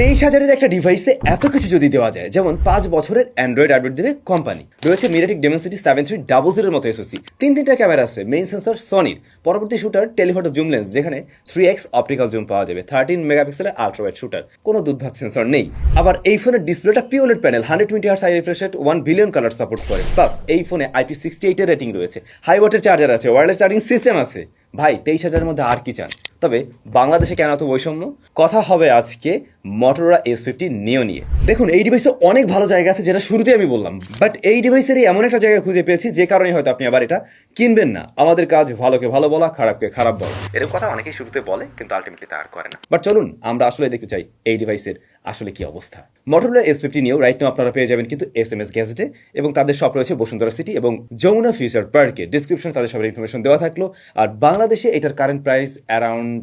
তেইশ হাজারের একটা ডিভাইসে এত কিছু যদি দেওয়া যায়, যেমন পাঁচ বছরের অ্যান্ড্রয়েড আপডেট দেবে কোম্পানি রয়েছে MediaTek Dimensity seven three double জিরোর মতো এসোসি তিন তিনটা ক্যামেরা আছে মেইন সেন্সর সনির পরবর্তী শুটার টেলিফটো জুম লেন্স যেখানে থ্রি এক্স অপটিক্যাল জুম পাওয়া যাবে থার্টিন মেগাপিক্সেলের আলট্রাওয়াইড শুটার কোনো দুধভাত সেন্সর নেই। আবার এই ফোনের ডিসপ্লেটা pOLED panel hundred twenty hertz high refresh one billion colour support করে। প্লাস এই ফোনে আইপি সিক্সটি এইটের রেটিং রয়েছে। হাই ওয়াটের চার্জার আছে ওয়্যারলেস চার্জিং সিস্টেম আছে। ভাই তেইশ হাজারের মধ্যে আর কি চান? তবে বাংলাদেশে কেন এত বৈষম্য? কথা হবে আজকে মটোরা এস ফিফটি নিও নিয়ে। দেখুন এই ডিভাইসে অনেক ভালো জায়গা আছে যেটা শুরুতে আমি বললাম বাট এই ডিভাইসেরই এমন একটা জায়গা খুঁজে পেয়েছি যে কারণে হয়তো আপনি আবার এটা কিনবেন না। আমাদের কাজ ভালোকে ভালো বলা খারাপকে খারাপ বলা। এরকম কথা অনেকেই শুরুতে বলে কিন্তু আলটিমেটলি তা আর করে না। বাট চলুন আমরা আসলে দেখতে চাই এই ডিভাইসের আসলে কি অবস্থা? মটোরোলা এস ফিফটি নিয়েও রাইট নাও আপনারা পেয়ে যাবেন কিন্তু এস এম এস গ্যাজেটে এবং তাদের সব রয়েছে বসুন্ধরা সিটি এবং যমুনা ফিউচার পার্কে ডিসক্রিপশন তাদের সবার ইনফরমেশন দেওয়া থাকল। আর বাংলাদেশে এটার current price around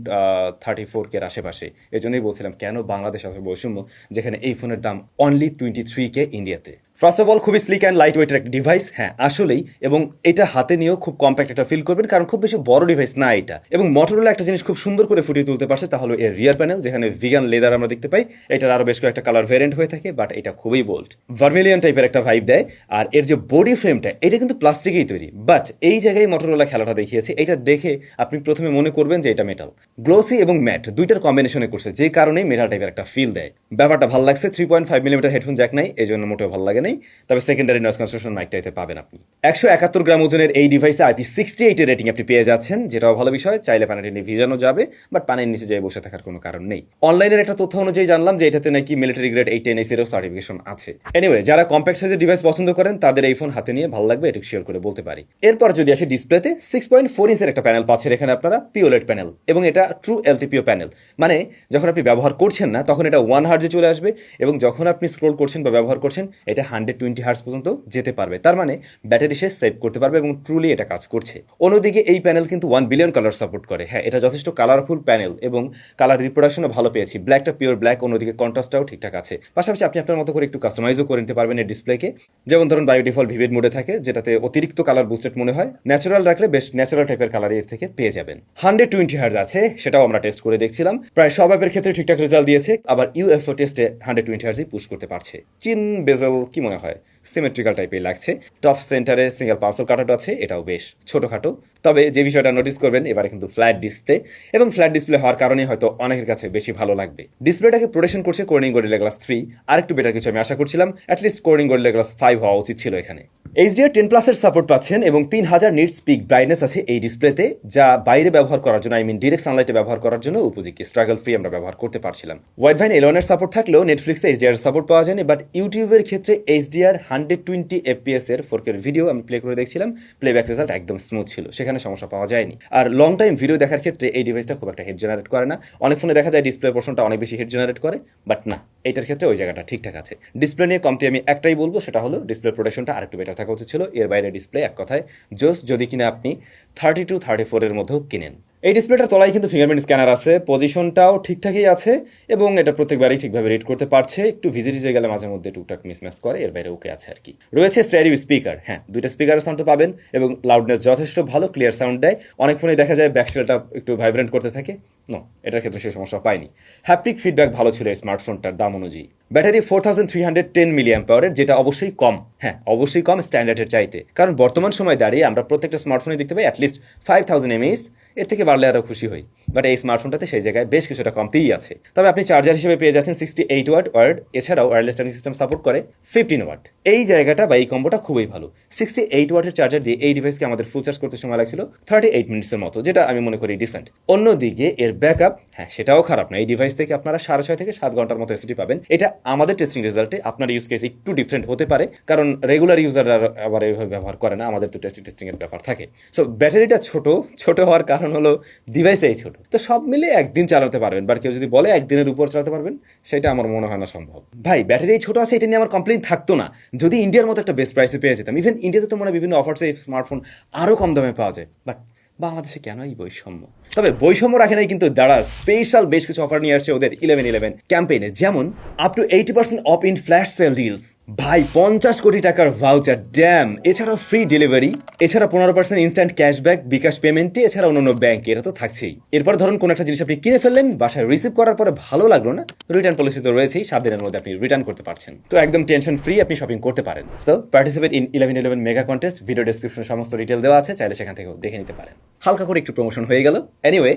thirty four কের আশেপাশে। এই জন্যই বলছিলাম, কেন বাংলাদেশ আসলে বৈষম্য? যেখানে এই ফোনের দাম অনলি টোয়েন্টি থ্রি কে ইন্ডিয়াতে ফার্স্ট অফ অল খুবই স্লিক অ্যান্ড লাইট ওয়েটের একটা ডিভাইস হ্যাঁ আসলেই, এবং এটা হাতে নিয়েও খুব কম্প্যাক্ট একটা ফিল করবেন, কারণ খুব বেশি বড় ডিভাইস না এটা। এবং মোটরোলা একটা জিনিস খুব সুন্দর করে ফুটিয়ে তুলতে পারছে তাহলে এর রিয়ার প্যানেল যেখানে ভিগান লেদার আমরা দেখতে পাই। এটার আরও বেশ কয়েকটা কালার ভ্যারিয়েন্ট হয়ে থাকে বাট এটা খুবই বোল্ড ভার্মিলিয়ন টাইপের একটা ভাইব দেয়, আর এর যে বডি ফ্রেমটা এটা কিন্তু প্লাস্টিকেই তৈরি। বাট এই জায়গায় মোটরোলা খেলাটা দেখিয়েছে, এটা দেখে আপনি প্রথমে মনে করবেন যে এটা মেটাল গ্লোসি এবং ম্যাট দুইটার কম্বিনেশনে করছে, যে কারণেই মেটাল টাইপের একটা ফিল দেয়। ব্যাপারটা ভালো লাগছে three point five millimetre headphone jack নাই এই জন্য মোটেও ভালো লাগে নাই, তবে সেকেন্ডারি নয়েস কনস্ট্রাকশন মাইকটা এতে পাবেন আপনি। একশো একাত্তর গ্রাম ওজনের এই ডিভাইসে আইপি সিক্সটি এইটের রেটিং আপনি পেয়ে যাচ্ছেন, যেটাও ভালো বিষয়, চাইলে পানিটি নিয়ে ভিজানো যাবে বাট পানির নিচে যেয়ে বসে থাকার কোনো কারণ নেই। অনলাইনের একটা তথ্য অনুযায়ী জানলাম যে এটাতে নাকি মিলিটারি গ্রেড এইট টেন এসিরও সার্টিফিকেশন আছে। এনিওয়ে যারা কম্প্যাক্ট সাইজের ডিভাইস পছন্দ করেন, তাদের এই ফোন হাতে নিয়ে ভালো লাগবে, এটুকু শেয়ার করে বলতে পারি। এরপর যদি আসে ডিসপ্লেতে সিক্স পয়েন্ট ফোর ইঞ্চের একটা প্যানেল পাচ্ছেন এখানে আপনারা পিওলেট প্যানেল এবং এটা ট্রু এলটিপিও প্যানেল মানে যখন আপনি ব্যবহার করছেন না, তখন এটা ওয়ান হার্জে চলে আসবে, এবং যখন আপনি স্ক্রোল করছেন বা ব্যবহার করছেন, এটা হান্ড্রেড টোয়েন্টি হার্স পর্যন্ত যেতে পারবে। তার মানে ব্যাটারি সে সেভ করতে পারবে এবং ট্রুলি এটা কাজ করছে। অন্যদিকে এই প্যানেল কিন্তু ওয়ান বিলিয়ন কালার সাপোর্ট করে। হ্যাঁ এটা যথেষ্ট কালারফুল প্যানেল এবং কালার রিপ্রোডাকশনও ভালো পেয়েছি। ব্ল্যাকটা পিওর ব্ল্যাক অন্যদিকে কন্ট্রাস্টটাও ঠিকঠাক আছে। পাশাপাশি আপনি আপনার মতো করে একটু কাস্টমাইজও করে নিতে পারবেন এই ডিসপ্লেকে যেমন ধরুন বায়ো ডিফল্ট ভিভিড মোডে থাকে, যেটাতে অতিরিক্ত কালার বুস্টেড মনে হয়। ন্যাচারাল রাখলে বেশ ন্যাচারাল টাইপের কালারের থেকে পেয়ে যাবেন। হান্ড্রেড টোয়েন্টি হার্জ আছে, সেটাও আমরা টেস্ট করে দেখছিলাম। প্রায় সব অ্যাপের ক্ষেত্রে ঠিকঠাক রেজাল্ট দিয়েছে। আবার ইউএফও টেস্টে হান্ড্রেড টোয়েন্টি হার্জই পুশ করতে পারছে। চিন বেজেল কি মনে হয় সিমেট্রিক্যাল টাইপের লাগছে। টপ সেন্টারে সিঙ্গেল পাঁচশো কাটাটো আছে, এটাও বেশ ছোটোখাটো। তবে যে বিষয়টা নোটিস করবেন, এবারে কিন্তু ফ্ল্যাট ডিসপ্লে এবং ফ্ল্যাট ডিসপ্লে হওয়ার কারণে হয়তো অনেকের কাছে বেশি ভালো লাগবে। ডিসপ্লেটাকে প্রোটেকশন করছে কোর্নিং গরিলা গ্লাস থ্রি আর একটু বেটার কিছু আমি আশা করছিলাম at least Corning Gorilla glass five হওয়া উচিত ছিল এখানে। এইচডিআর টেন প্লাসের সাপোর্ট পাচ্ছেন এবং তিন হাজার নিটস পিক ব্রাইটনেস আছে এই ডিসপ্লেতে যা বাইরে ব্যবহার করার জন্য আই মিন ডিরেক্ট সানলাইটে ব্যবহার করার জন্য উপযোগী। স্ট্রাগল ফ্রি আমরা ব্যবহার করতে পারছিলাম। ওয়াইড ভাইন এলোনের সাপোর্ট থাকলেও নেটফ্লিক্সে এইচডিআর সাপোর্ট পাওয়া যায়নি বাট ইউটিউবের ক্ষেত্রে এইচডিআর হান্ড্রেড টোয়েন্টি এফপিএস এর ফোরকের ভিডিও আমি প্লে করে দেখছিলাম প্লেব্যাক রেজাল্ট একদম স্মুথ ছিল, সেখানে সমস্যা পাওয়া যায়নি। আর লং টাইম ভিডিও দেখার ক্ষেত্রে এই ডিভাইসটা খুব একটা হিট জেনারেট করে না। অনেক ফোনে দেখা যায় ডিসপ্লে পোর্শনটা অনেক বেশি হিট জেনারেট করে বাট না, এটার ক্ষেত্রে ওই জায়গাটা ঠিকঠাক আছে। ডিসপ্লে নিয়ে কমতি আমি একটাই বলব, সেটা হলো ডিসপ্লে প্রোটেকশনটা আরেকটু বেটার থাকা উচিত ছিল। এর বাইরে ডিসপ্লে এক কথায় জোস যদি কিনা আপনি থার্টি টু থার্টি ফোরের মধ্যেও কিনেন। এই ডিসপ্লেটার তলায় কিন্তু ফিঙ্গারপ্রিন্ট স্ক্যানার আছে পজিশনটাও ঠিকঠাকই আছে এবং এটা প্রত্যেকবারই ঠিকভাবে রিড করতে পারছে। একটু ভিজিট হিসেবে গেলে মাঝে মধ্যে টুকটাক মিসম্যাচ করে, এর বাইরে ওকে আছে আর কি রয়েছে স্ট্যাডিও স্পিকার হ্যাঁ দুইটা স্পিকারের সাউন্ড তো পাবেন এবং লাউডনেস যথেষ্ট ভালো ক্লিয়ার সাউন্ড দেয়। অনেক ফোনে দেখা যায় ব্যাকসেলটা একটু ভাইব্রেন্ট করতে থাকে। নো এটার ক্ষেত্রে সে সমস্যা পায়নি। হ্যাপটিক ফিডব্যাক ভালো ছিল এই স্মার্টফোনটার দাম অনুযায়ী। Battery four thousand three hundred ten milliamp পাওয়ারের যেটা অবশ্যই কম হ্যাঁ অবশ্যই কম স্ট্যান্ডার্ডের চাইতে। কারণ বর্তমান সময় দাঁড়িয়ে আমরা প্রত্যেকটা স্মার্টফোনে দেখতে পাই at least five thousand M S থেকে বাড়লে আরও খুশি হই। বাট এই স্মার্টফোনটাতে সেই জায়গায় বেশ কিছুটা কমতেই আছে। তবে আপনি চার্জার হিসেবে পেয়ে যাচ্ছেন সিক্সটি এইট ওয়াট ওয়ার্ড এছাড়াও ওয়ারলেস চার্জিং সিস্টেম সাপোর্ট করে ফিফটিন ওয়াট এই জায়গাটা বা এই কম্বোটা খুবই ভালো। সিক্সটি এইট ওয়াটের চার্জার দিয়ে এই ডিভাইসকে আমাদের ফুল চার্জ করতে সময় লাগছিল থার্টি এইট মিনিটসের মতো, যেটা আমি মনে করি ডিসেন্ট অন্যদিকে এর ব্যাকআপ হ্যাঁ সেটাও খারাপ না। এই ডিভাইস থেকে আপনারা সাড়ে ছয় থেকে সাত ঘণ্টার মতো এসিটি পাবেন। এটা আমাদের টেস্টিং রেজাল্টে আপনার ইউজ কেস একটু ডিফারেন্ট হতে পারে, কারণ রেগুলার ইউজাররা আবার এইভাবে ব্যবহার করে না। আমাদের তো টেস্টিং টেস্টিংয়ের ব্যাপার থাকে। সো ব্যাটারিটা ছোট ছোট হওয়ার কারণ হলো ডিভাইসটাই ছোট। তো সব মিলে একদিন চালাতে পারবেন বা কেউ যদি বলে একদিনের উপর চালাতে পারবেন, সেটা আমার মনে হয় না সম্ভব। ভাই, ব্যাটারি ছোট আছে, এটা নিয়ে আমার কমপ্লেন থাকতো না। যদি ইন্ডিয়ার মতো একটা বেস্ট প্রাইসে পেয়ে যেতাম ইভেন ইন্ডিয়াতে তো মনে বিভিন্ন অফার্সে স্মার্টফোন আরও কম দামে পাওয়া যায় বাট বাংলাদেশে কেন এই বৈষম্য? তবে বৈষম্য রাখে নাই কিন্তু যারা স্পেশাল বেশ কিছু অফার নিয়ে আসছে ওদের ইলেভেন ইলেভেন ক্যাম্পেইনে যেমন up to eighty percent off in flash sale deals ভাই, পঞ্চাশ কোটি টাকার ভাউচার ড্যাম এছাড়াও ফ্রি ডেলিভারি এছাড়া পনেরো পার্সেন্ট ইনস্ট্যান্ট ক্যাশব্যাক বিকাশ পেমেন্টে এছাড়া অন্যান্য ব্যাংক এটা তো থাকছেই। এরপর ধরুন কোনো একটা জিনিস আপনি কিনে ফেললেন, বাসায় রিসিভ করার পরে ভালো লাগল না রিটার্ন পলিসি তো রয়েছেই, সাত দিনের মধ্যে আপনি রিটার্ন করতে পারছেন। তো একদম টেনশন ফ্রি আপনি শপিং করতে পারেন। So participate in eleven eleven mega contest video ডিসক্রিপশনে সমস্ত ডিটেল দেওয়া আছে, চাইলে সেখান থেকেও দেখে নিতে পারেন। হালকা করে একটু প্রমোশন হয়ে গেল। এনিওয়ে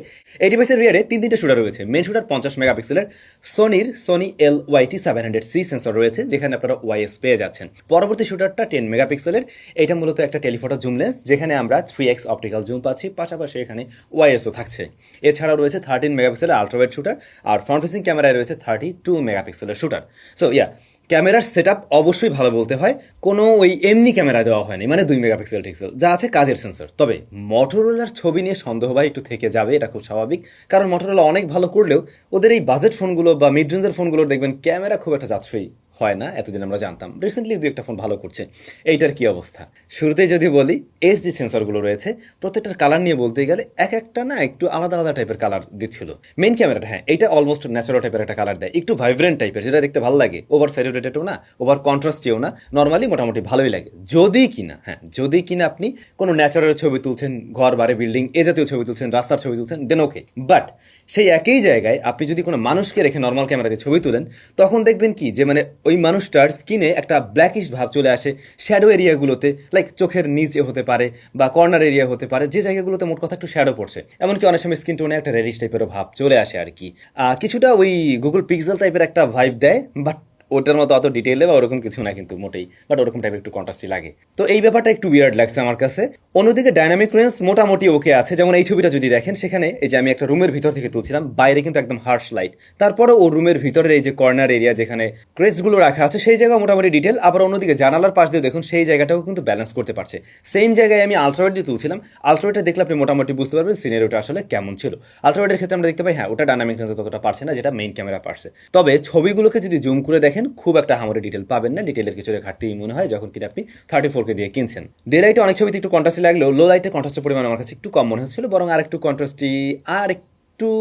এই ডিভাইসের রিয়ারে তিন তিনটে শুটার রয়েছে। মেন শুটার পঞ্চাশ মেগাপিক্সেলের সোনির Sony L Y T seven hundred C sensor রয়েছে, যেখানে আপনারা ওয়াইএস পেয়ে যাচ্ছেন। পরবর্তী শুটারটা টেন মেগাপিক্সেলের এটা মূলত একটা টেলিফটো জুম লেন্স যেখানে আমরা থ্রি এক্স অপটিক্যাল জুম পাচ্ছি। পাশাপাশি এখানে ওয়াইএসও থাকছে। এছাড়াও রয়েছে থার্টিন মেগাপিক্সেলের আলট্রাওয়েড শুটার আর ফ্রন্ট ফেসিং ক্যামেরায় রয়েছে থার্টি টু মেগাপিক্সেলের শুটার সো ইয়া ক্যামেরার সেট অবশ্যই ভালো বলতে হয়। কোনো ওই এমনি ক্যামেরা দেওয়া হয়নি মানে দুই মেগাপিক্সেল টিক্সেল, যা আছে কাজের সেন্সর তবে মটোরোলার ছবি নিয়ে সন্দেহ ভাই একটু থেকে যাবে, এটা খুব স্বাভাবিক। কারণ মটোরোলা অনেক ভালো করলেও ওদের এই বাজেট ফোনগুলো বা মিড রেঞ্জের ফোনগুলোর দেখবেন, ক্যামেরা খুব একটা যাচ্ছই হয় না, এতদিন আমরা জানতাম। রিসেন্টলি দু একটা ফোন ভালো করছে। এইটার কি অবস্থা? শুরুতেই যদি বলি, এর যে সেন্সরগুলো রয়েছে, প্রত্যেকটার কালার নিয়ে বলতে গেলে এক একটা না একটু আলাদা আলাদা টাইপের কালার দিচ্ছিল। মেন ক্যামেরাটা হ্যাঁ এটা অলমোস্ট ন্যাচারাল টাইপের একটা কালার দেয়। একটু ভাইব্রেন্ট টাইপের যেটা দেখতে ভালো লাগে। ওভার স্যাচুরেটেডও না ওভার কন্ট্রাস্টিও না নর্মালি মোটামুটি ভালোই লাগে। যদি কিনা হ্যাঁ যদি কিনা আপনি কোনো ন্যাচারাল ছবি তুলছেন, ঘর, বাড়ি বিল্ডিং এ জাতীয় ছবি তুলছেন, রাস্তার ছবি তুলছেন দেন ওকে বাট সেই একই জায়গায় আপনি যদি কোনো মানুষকে রেখে নর্মাল ক্যামেরা দিয়ে ছবি তুলেন, তখন দেখবেন কি? যে মানে ওই মানুষটার স্কিনে একটা ব্ল্যাকিশ ভাব চলে আসে শ্যাডো এরিয়াগুলোতে লাইক চোখের নিচে হতে পারে বা কর্নার এরিয়া হতে পারে, যে জায়গাগুলোতে মোট কথা একটু শ্যাডো পড়ছে। এমনকি অনেক সময় স্কিন টোনে একটা রেডিশ টাইপেরও ভাব চলে আসে আর কি কিছুটা ওই গুগল পিক্সেল টাইপের একটা ভাইব দেয় বাট ওটার মতো অত ডিটেইলে বা ওরকম কিছু না কিন্তু মোটেই বাট ওরকম টাইপের একটু কন্ট্রাস্টই লাগে। তো এই ব্যাপারটা একটু বিয়ার্ড লাগছে আমার কাছে। অন্যদিকে ডাইনামিক রেঞ্জ মোটামুটি ওকে আছে। যেমন এই ছবিটা যদি দেখেন, সেখানে এই যে আমি একটা রুমের ভিতর থেকে তুলছিলাম, বাইরে কিন্তু একদম হার্শ লাইট তারপরে ও রুমের ভিতরের এই যে কর্নার এরিয়া যেখানে ক্রেসগুলো রাখা আছে, সেই জায়গা মোটামুটি ডিটেল আবার অন্যদিকে জানালার পাশ দিয়ে দেখুন, সেই জায়গাটাও কিন্তু ব্যালেন্স করতে পারছে। সেম জায়গায় আমি আলট্রাওয়েট দিয়ে তুলছিলাম। আলট্রাওয়েটে দেখলে আপনি মোটামুটি বুঝতে পারবেন সিনারিওটা আসলে কেমন ছিল। আলট্রাওয়েটের ক্ষেত্রে আমরা দেখতে পাই হ্যাঁ ওটা ডাইনামিক রেঞ্জে ততটা পারছে না, যেটা মেইন ক্যামেরা পারছে। তবে ছবিগুলোকে যদি জুম করে দেখেন, খুব একটা হামরে ডিটেল পাবেন না। ডিটেলের কিছু ঘাটতি মনে হয় যখন কিনা আপনি থার্টি ফোরকে দিয়ে কিনছেন। ডে লাইটে অনেক ছবিতে একটু কন্ট্রাস্ট লাগলেও লো লাইটের কন্ট্রাস্টের পরিমাণ আমার কাছে একটু কম মনে হচ্ছিল, বরং আর একটু কন্ট্রাস্টটি আর একটু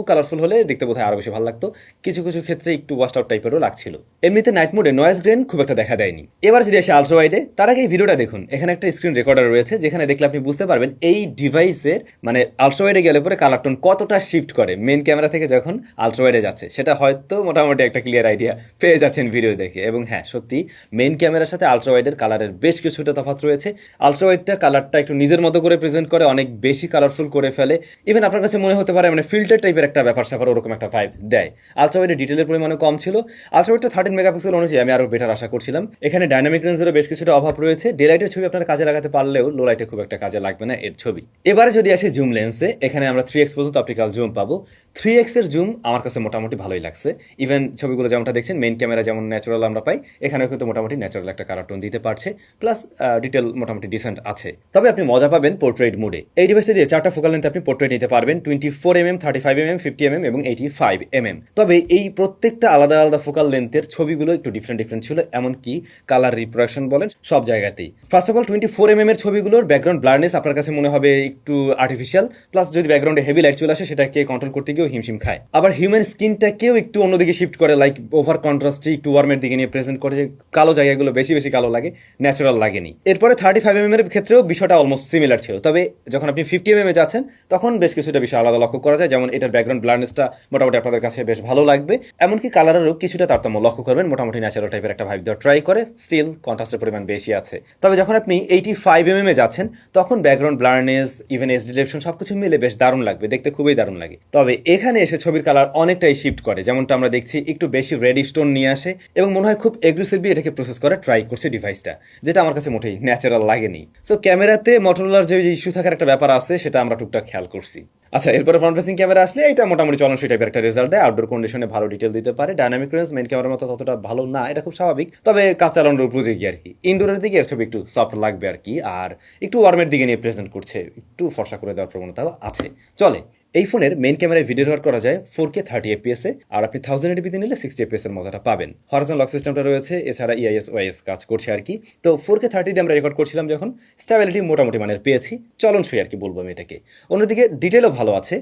কালারফুল হলে দেখতে বোধহয় আরও বেশি ভালো লাগতো। কিছু কিছু ক্ষেত্রে একটু ওয়াস্ট আউট টাইপেরও লাগছিল। এমনিতে নাইট মোডে নয়েজ গ্রেন খুব একটা দেখা দেয়নি। এবার যদি আসে আলট্রা ওয়াইডে তার আগে এই ভিডিওটা দেখুন। এখানে একটা স্ক্রিন রেকর্ডার রয়েছে, যেখানে দেখলে আপনি বুঝতে পারবেন এই ডিভাইসের মানে আলট্রা ওয়াইডে গেলে পরে কালার টোন কতটা শিফট করে মেন ক্যামেরা থেকে যখন আলট্রা ওয়াইডে যাচ্ছে। সেটা হয়তো মোটামুটি একটা ক্লিয়ার আইডিয়া পেয়ে যাচ্ছেন ভিডিও দেখে। এবং হ্যাঁ সত্যি মেন ক্যামেরার সাথে আলট্রা ওয়াইডের কালারের বেশ কিছুটা তফাৎ রয়েছে। আলট্রা ওয়াইডটা কালারটা একটু নিজের মতো করে প্রেজেন্ট করে, অনেক বেশি কালারফুল করে ফেলে। ইভেন আপনার কাছে মনে হতে পারে মানে ফিল্টার টাইপের একটা ব্যাপার স্যাপার ওরকম একটা ভাইব দেয়। আলট্রাওয়াইডের ডিটেলের পরিমাণও কম ছিল। আলট্রাওয়াইডটা থার্টিন মেগাপিক্সেল অনুযায়ী আমি আরও বেটার আশা করছিলাম। এখানে ডাইনামিক রেঞ্জেরও বেশ কিছুটা অভাব রয়েছে। ডে লাইটের ছবি আপনার কাজে লাগাতে পারলেও লো লাইটে খুব একটা কাজে লাগবে না এর ছবি। এবারে যদি আসি জুম লেন্সে এখানে আমরা থ্রি এক্স পর্যন্ত অপটিক্যাল জুম পাবো। থ্রি এক্সের জুম আমার কাছে মোটামুটি ভালোই লাগছে। ইভেন ছবিগুলো যেমনটা দেখছেন মেইন ক্যামেরা যেমন ন্যাচারাল আমরা পাই, এখানেও কিন্তু মোটামুটি ন্যাচারাল একটা কালার টোন দিতে পারছে। প্লাস ডিটেল মোটামুটি ডিসেন্ট আছে। তবে আপনি মজা পাবেন পোর্ট্রেট মুডে এই ডিভাইসে দিয়ে চারটা ফোকাল লেন্থে আপনি পোর্ট্রেট নিতে পারবেন। Twenty four M M thirty five M M fifty M M এবং এইটি ফাইভ এম এম তবে এই প্রত্যেকটা আলাদা আলাদা ফোকাল লেন্থের ছবিগুলো একটু ডিফারেন্ট ডিফারেন্ট ছিল, এমনকি কালার রিপ্রোডাকশন বলেন, সব জায়গাতেই। First of all twenty four M M এর ছবিগুলোর ব্যাকগ্রাউন্ড ব্লারনেস আপনার কাছে মনে হবে একটু আর্টিফিশিয়াল প্লাস যদি ব্যাকগ্রাউন্ডে হেভি লাইট চলে আসে, সেটাকে কন্ট্রোল করতে গিয়েও হিমশিম খায়। আবার হিউম্যান স্কিনটাকেও একটু অন্যদিকে শিফট করে লাইক ওভার কন্ট্রাস্টে একটু ওয়ার্মের দিকে নিয়ে প্রেজেন্ট করে, যে কালো জায়গাগুলো বেশি বেশি কালো লাগে ন্যাচারাল লাগেনি। এরপরে থার্টি ফাইভ এম এর ক্ষেত্রেও বিষয়টা অলমোস্ট সিমিলার ছিল। তবে যখন আপনি ফিফটি এম এ যাচ্ছেন, তখন বেশ কিছুটা বিষয় আলাদা লক্ষ্য করা যায়, যেমন এটার ব্যাকগ্রাউন্ড ব্লারনেসটা মোটামুটি আপনাদের কাছে বেশ ভালো লাগবে। এমনকি কালারেরও কিছুটা তারতম্য লক্ষ্য করবেন, মোটামুটি ন্যাচারাল টাইপের একটা ভাইব দেওয়া ট্রাই করে স্টিল কন্ট্রাস্টের পরিমাণ বেশি আছে। তবে যখন আপনি এইটি ফাইভ এম এ যাচ্ছেন, তখন background blurness even as direction সবকিছু মিলে বেশ দারুণ লাগবে, দেখতে খুবই দারুণ লাগে। তবে এখানে এসে ছবির কালার অনেকটাই শিফট করে, যেমনটা আমরা দেখছি, একটু বেশি রেডি স্টোন নিয়ে আসে এবং মনে হয় খুব এগ্রেসিভলি এটাকে প্রসেস করে ট্রাই করছে ডিভাইসটা যেটা আমার কাছে মোটেই ন্যাচারাল লাগেনি। সো ক্যামেরাতে মটোরোলার যে ইস্যু থাকার একটা ব্যাপার আছে, সেটা আমরা টুকটাক খেয়াল করছি। আচ্ছা এরপরে ফ্রন্ট ফেসিং ক্যামেরা আসলে এটা মোটামুটি চলনসই টাইপের একটা রেজাল্ট দেয়। আউটডোর কন্ডিশনে ভালো ডিটেল দিতে পারে ডাইনামিক রেঞ্জ মেন ক্যামেরার মতো ততটা ভালো না, এটা খুব স্বাভাবিক। তবে কাঁচা লন্ডোর উপযোগী আর কি। ইনডোরের দিকে এর ছবি একটু সফট লাগবে আর কি, আর একটু ওয়ার্মের দিকে নিয়ে প্রেজেন্ট করছে, একটু ফর্সা করে দেওয়ার প্রবণতাও আছে। চলে এই ফোনের মেইন ক্যামেরায় ভিডিও রেকর্ড করা যায় ফোর কে থার্টি এফপিএস এ, আর আপনি থাউজেন্ড এডিপিতে নিলে সিক্সটি এফপিএস এর মজাটা পাবেন। হরাজন লক সিস্টেমটা রয়েছে, এছাড়া E ইআইএস ওয়াইএস কাজ করছে আর কি। তো ফোর কে থার্টি দিয়ে আমরা রেকর্ড করছিলাম যখন স্টেবিলিটি মোটামুটি মানের পেয়েছি, চলন চলনসই আর কি বলব আমি এটাকে। অন্যদিকে ডিটেলও ভালো আছে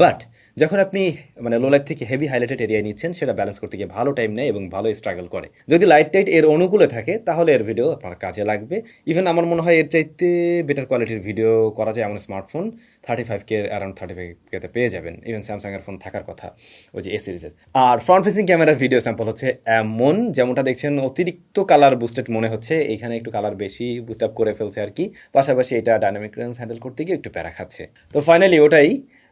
বাট যখন আপনি মানে লো লাইট থেকে হেভি হাইলাইটেড এরিয়া নিচ্ছেন, সেটা ব্যালেন্স করতে গিয়ে ভালো টাইম নেয় এবং ভালো স্ট্রাগল করে। যদি লাইট টাইট এর অনুকূলে থাকে, তাহলে এর ভিডিও আপনার কাজে লাগবে। ইভেন আমার মনে হয় এর চাইতে বেটার কোয়ালিটির ভিডিও করা যায় এমন smartphone thirty five K around thirty five কেতে পেয়ে যাবেন। ইভেন স্যামসাং এর ফোন থাকার কথা, ওই যে এ সিরিজের আর ফ্রন্ট ফেসিং ক্যামেরার ভিডিও স্যাম্পল হচ্ছে এমন, যেমনটা দেখছেন, অতিরিক্ত কালার বুস্টেড মনে হচ্ছে। এখানে একটু কালার বেশি বুস্ট আপ করে ফেলছে আর কি। পাশাপাশি এটা ডাইনামিক রেঞ্জ হ্যান্ডেল করতে গিয়ে একটু প্যারা খাচ্ছে। তো ফাইনালি ওটাই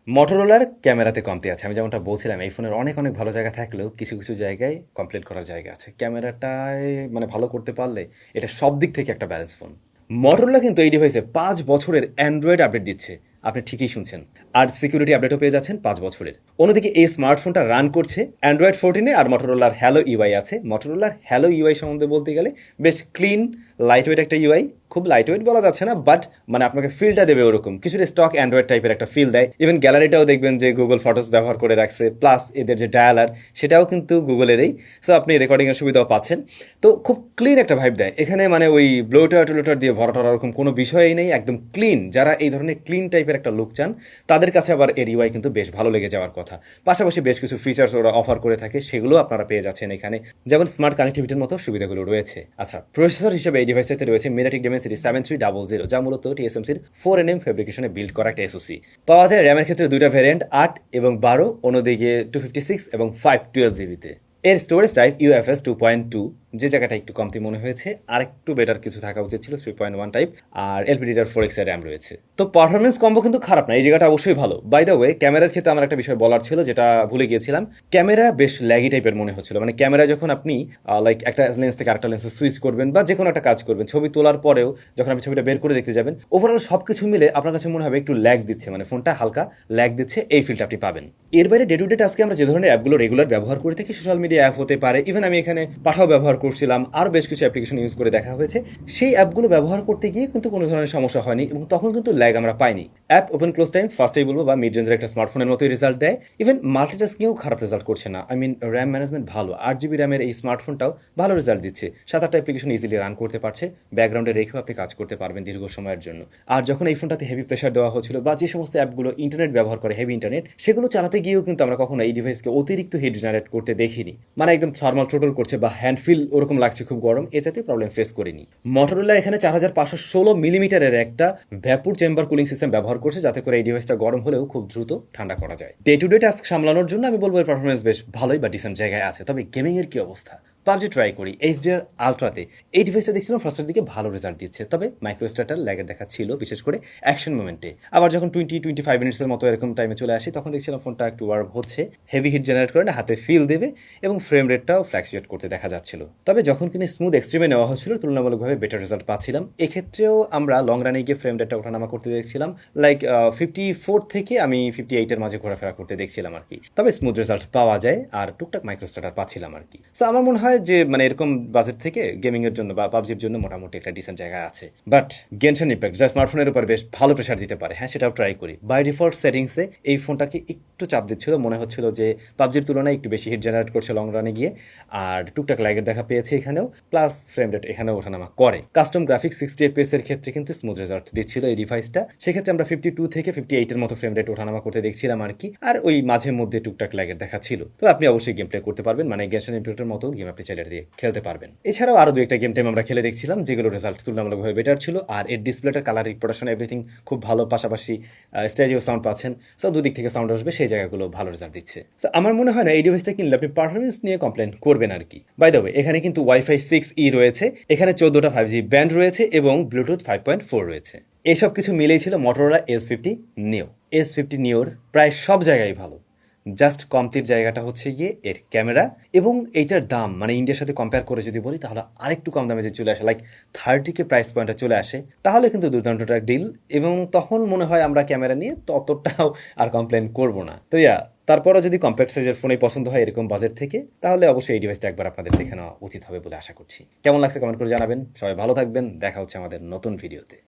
মোটরোলার ক্যামেরাতে কমতি আছে। আমি যেমনটা বলছিলাম, এই ফোনের অনেক অনেক ভালো জায়গা থাকলেও কিছু কিছু জায়গায় কমপ্লিট করার জায়গা আছে। ক্যামেরাটায় মানে ভালো করতে পারলে এটা সব দিক থেকে একটা ব্যালেন্স ফোন মোটরোলা কিন্তু এই ডিভাইসে পাঁচ বছরের অ্যান্ড্রয়েড আপডেট দিচ্ছে। আপনি ঠিকই শুনছেন। আর সিকিউরিটি আপডেটও পেয়ে যাচ্ছেন পাঁচ বছরের। অন্যদিকে এই স্মার্টফোনটা রান করছে অ্যান্ড্রয়েড ফোরটিনে আর মটোরোলার হ্যালো ইউআই আছে। মটোরোলার হ্যালো ইউআই সম্বন্ধে বলতে গেলে বেশ ক্লিন লাইট ওয়েট একটা ইউআই খুব লাইট ওয়েট বলা যাচ্ছে না বাট মানে আপনাকে ফিলটা দেবে ওরকম। কিছুটা স্টক অ্যান্ড্রয়েড টাইপের একটা ফিল দেয়। ইভেন গ্যালারিটাও দেখবেন যে গুগল ফটোস ব্যবহার করে রাখছে প্লাস এদের যে ডায়ালার সেটাও কিন্তু গুগলেরই সো আপনি রেকর্ডিংয়ের সুবিধাও পাচ্ছেন। তো খুব ক্লিন একটা ভাইব দেয়। এখানে মানে ওই ব্লোটার টোলোটার দিয়ে ভরা টরা ওরকম কোনো বিষয়ই নেই, একদম ক্লিন যারা এই ধরনের ক্লিন টাইপের একটা লুক চান, তাদের কাছে আবার এর ইউআই কিন্তু বেশ ভালো লেগে যাওয়ার কথা। পাশাপাশি বেশ কিছু ফিচার্স ওরা অফার করে থাকে সেগুলো আপনারা পেয়ে যাচ্ছেন এখানে। যেমন স্মার্ট কানেক্টিভিটির মতো সুবিধাগুলো রয়েছে। আচ্ছা প্রসেসর হিসেবে এই ডিভাইসেতে রয়েছে MediaTek Dimensity seven three double zero যা মূলত টিএসএমসির ফোর এন এম ফেব্রিকেশনে বিল্ড করা একটা এসওসি পাওয়া যায় র্যামের ক্ষেত্রে দুইটা ভ্যারিয়েন্ট আট এবং বারো অন্যদিকে টু ফিফটি সিক্স এবং ফাইভ টুয়েলভ জিবিতে এর storage type UFS two point two যে জায়গাটা একটু কমতি মনে হয়েছে আর একটু বেটার কিছু থাকা উচিত ছিল থ্রি পয়েন্ট ওয়ান টাইপ আর এলপিডিটার ফোর এক্স র্যাম রয়েছে। তো পারফরমেন্স কম্বো কিন্তু খারাপ না, এই জায়গাটা অবশ্যই ভালো। বাই দ্য ওয়ে ক্যামেরার ক্ষেত্রে আমার একটা বিষয় বলার ছিল, যেটা ভুলে গিয়েছিলাম। ক্যামেরা বেশ ল্যাগি টাইপের মনে হচ্ছিল। মানে ক্যামেরা যখন আপনি লাইক একটা লেন্স থেকে আরেকটা লেন্সে সুইচ করবেন বা যে কোনো একটা কাজ করবেন, ছবি তোলার পরেও যখন আপনি ছবিটা বের করে দেখতে যাবেন ওভারঅল সব কিছু মিলে আপনার কাছে মনে হবে একটু ল্যাগ দিচ্ছে। মানে ফোনটা হালকা ল্যাগ দিচ্ছে, এই ফিলটা আপনি পাবেন। এর বাইরে ডে টু ডে টাস্কে আমরা যে ধরনের অ্যাপগুলো রেগুলার ব্যবহার করে থাকি সোশ্যাল মিডিয়া অ্যাপ হতে পারে ইভেন আমি এখানে পাঠাও ব্যবহার করছিলাম আরও বেশ কিছু অ্যাপ্লিকেশন ইউজ করে দেখা হয়েছে। সেই অ্যাপগুলো ব্যবহার করতে গিয়ে কিন্তু কোনো ধরনের সমস্যা হয়নি এবং তখন কিন্তু ল্যাগ আমরা পাইনি। অ্যাপ ওপেন ক্লোজ টাইম ফার্স্টেই বলব বা মিড রেঞ্জের একটা স্মার্টফোনের মতোই রেজাল্ট দেয়। ইভেন মাল্টিটাস্কিংও খারাপ রেজাল্ট করছে না। আই মিন র্যাম ম্যানেজমেন্ট ভালো। আট জিবি র্যামের এই স্মার্টফোনটাও ভালো রেজাল্ট দিচ্ছে। সাত আটটা অ্যাপ্লিকেশন ইজিলি রান করতে পারছে। ব্যাকগ্রাউন্ডে রেখেও আপনি কাজ করতে পারবেন দীর্ঘ সময়ের জন্য। আর যখন এই ফোনটাতে হেভি প্রেশার দেওয়া হয়েছিল বা যে সমস্ত অ্যাপগুলো ইন্টারনেট ব্যবহার করে হেভি ইন্টারনেট সেগুলো চালাতে গিয়েও কিন্তু আমরা কখনো এই ডিভাইসকে অতিরিক্ত হিট জেনারেট করতে দেখিনি। মানে একদম থার্মাল টোটাল করছে বা হ্যান্ড ফিল ওরকম লাগছে খুব গরম, এ জাতীয় প্রবলেম ফেস করিনি। মটোরোলা এখানে চার হাজার পাঁচশো ষোলো মিলিমিটারের একটা ভ্যাপুর চেম্বার কুলিং সিস্টেম ব্যবহার করছে, যাতে করে এই ডিভাইসটা গরম হলেও খুব দ্রুত ঠান্ডা করা যায়। ডে টু ডে টাস্ক সামলানোর জন্য আমি বলব এর পারফরমেন্স বেশ ভালোই বা ডিসেন্ট জায়গায় আছে, তবে গেমিংয়ের কি অবস্থা? পাবজি ট্রাই করি এইচডিআর আলট্রাতে এই ডিভাইসটা দেখছিলাম ফার্স্টের দিকে ভালো রেজাল্ট দিচ্ছে। তবে মাইক্রোস্টাটার ল্যাগের দেখা ছিল, বিশেষ করে অ্যাকশন মোমেন্টে আবার যখন টোয়েন্টি টোয়েন্টি ফাইভ মিনিটসের মতো এরকম টাইমে চলে আসি, তখন দেখছিলাম ফোনটা একটু ওয়ার্ম হচ্ছে। হেভি হিট জেনারেট করে না, হাতে ফিল দেবে এবং ফ্রেম রেটটাও ফ্ল্যাকচুয়েট করতে দেখা যাচ্ছিল। তবে যখন কিনে স্মুথ এক্সট্রিমে নেওয়া হচ্ছিল, তুলনামূলকভাবে বেটার রেজাল্ট পাচ্ছিলাম। এক্ষেত্রেও আমরা লং রানে গিয়ে ফ্রেম রেটটা ওঠানামা করতে দেখছিলাম। লাইক ফিফটি ফোর থেকে আমি ফিফটি এইটের মাঝে ঘোরাফেরা করতে দেখছিলাম আর কি। তবে স্মুথ রেজাল্ট পাওয়া যায় আর টুকটাক মাইক্রোস্টাটার পাচ্ছিলাম আর কি। সো আমার মনে হয় যে মানে এরকম বাজেট থেকে গেমিং এর জন্য বা পাবজির জন্য মোটামুটি একটা ডিসেন্ট জায়গা আছে। বাট গেনশন ইম্প্যাক্ট যা স্মার্টফোনের উপর বেশ ভালো প্রেশার দিতে পারে হ্যাঁ সেটাও ট্রাই করি। বাই ডিফল্ট সেটিংসে এই ফোনটাকে একটু চাপ দিচ্ছিল, মনে হচ্ছিল যে পাবজির তুলনায় একটু বেশি হিট জেনারেট করছে লং রানে গিয়ে, আর টুকটাক লাইগের দেখা পেয়েছে এখানেও প্লাস ফ্রেম রেট এখানেও ওঠানামা করে। কাস্টম গ্রাফিক্স সিক্সটি এফপিএস এর ক্ষেত্রে কিন্তু স্মুথ রেজাল্ট দিচ্ছিল এই ডিভাইসটা সেক্ষেত্রে আমরা ফিফটি টু থেকে ফিফটি এইটের মতো ফ্রেম রেট ওঠানামা করতে দেখছিলাম আর কি, আর ওই মাঝে মধ্যে টুকটাক লাইগের দেখা ছিল। তো আপনি অবশ্যই গেম প্লে করতে পারবেন মানে গেনশন ইম্প্যাক্টের মতো গেম আপনি চাইলে দিয়ে খেলতে পারবেন। এছাড়াও আরও দু একটা গেম টাইম আমরা খেলে দেখছিলাম, যেগুলো রেজাল্ট তুলনামূলকভাবে বেটার ছিল, আর এর ডিসপ্লেটার কালার রিপ্রোডাকশন এভরিথিং খুব ভালো, পাশাপাশি স্টেডিও সাউন্ড পাচ্ছেন। সো দুদিক থেকে সাউন্ড আসবে, সেই জায়গাগুলো ভালো রেজাল্ট দিচ্ছে। সো আমার মনে হয় না এই ডিভাইসটা কিনলে আপনি পারফরমেন্স নিয়ে কমপ্লেন করবেন আর কি। বাই ওয়ে এখানে কিন্তু ওয়াইফাই সিক্স ই রয়েছে, এখানে চোদ্দোটা ফাইভ জি ব্যান্ড রয়েছে এবং ব্লুটুথ ফাইভ পয়েন্ট ফোর রয়েছে। এসব কিছু মিলেই ছিল Motorola S fifty Neo S fifty নিওর প্রায় সব জায়গায় ভালো। জাস্ট কমতির জায়গাটা হচ্ছে গিয়ে এর ক্যামেরা এবং এইটার দাম মানে ইন্ডিয়ার সাথে কম্পেয়ার করে যদি বলি, তাহলে আরেকটু কম দামে যদি চলে আসে লাইক থার্টিকে প্রাইস পয়েন্টে চলে আসে, তাহলে কিন্তু দুর্দান্তটা ডিল এবং তখন মনে হয় আমরা ক্যামেরা নিয়ে ততটাও আর কমপ্লেন করব না। তো ইয়া, তারপরও যদি কম্প্যাক্ট সাইজের ফোনে পছন্দ হয় এরকম বাজেট থেকে, তাহলে অবশ্যই এই ডিভাইসটা একবার আপনাদের দেখে নেওয়া উচিত হবে বলে আশা করছি। কেমন লাগছে কমেন্ট করে জানাবেন। সবাই ভালো থাকবেন। দেখা হচ্ছে আমাদের নতুন ভিডিওতে